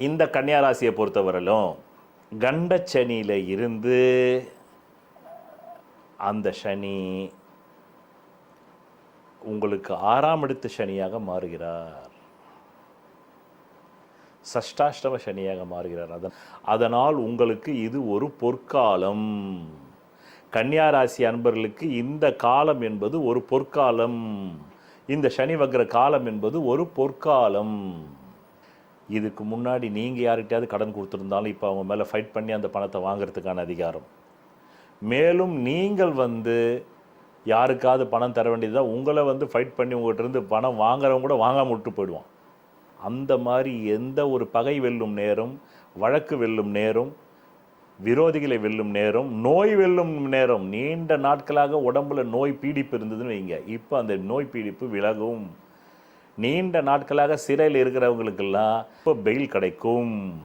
இந்த கன்னியாராசியை பொறுத்தவரையிலும் கண்ட சனியில் இருந்து அந்த சனி உங்களுக்கு ஆறாம் எடுத்த சனியாக மாறுகிறார். சஷ்டாஷ்டம சனியாக மாறுகிறார். அதன் அதனால் உங்களுக்கு இது ஒரு பொற்காலம். கன்னியாராசி அன்பர்களுக்கு இந்த காலம் என்பது ஒரு பொற்காலம். இந்த சனி வக்கிற காலம் என்பது ஒரு பொற்காலம். இதுக்கு முன்னாடி நீங்கள் யார்கிட்டயாவது கடன் கொடுத்துருந்தாலும் இப்போ அவங்க மேலே ஃபைட் பண்ணி அந்த பணத்தை வாங்குறதுக்கான அதிகாரம். மேலும் நீங்கள் வந்து யாருக்காவது பணம் தர வேண்டியதுதான் உங்களை வந்து ஃபைட் பண்ணி உங்கள்கிட்ட இருந்து பணம் வாங்குறவங்க கூட வாங்காமல் விட்டு போயிடுவான். அந்த மாதிரி எந்த ஒரு பகை வெல்லும் நேரம் வழக்கு வெல்லும் நேரம் விரோதிகளை வெல்லும் நேரம் நோய் வெல்லும் நேரம் நீண்ட நாட்களாக உடம்புல நோய் பீடிப்பு இருந்ததுன்னு வைங்க. இப்போ அந்த நோய் பீடிப்பு விலகும். நீண்ட நாட்களாக சிறையில் இருக்கிறவங்களுக்கெல்லாம் இப்போ பெயில் கிடைக்கும்.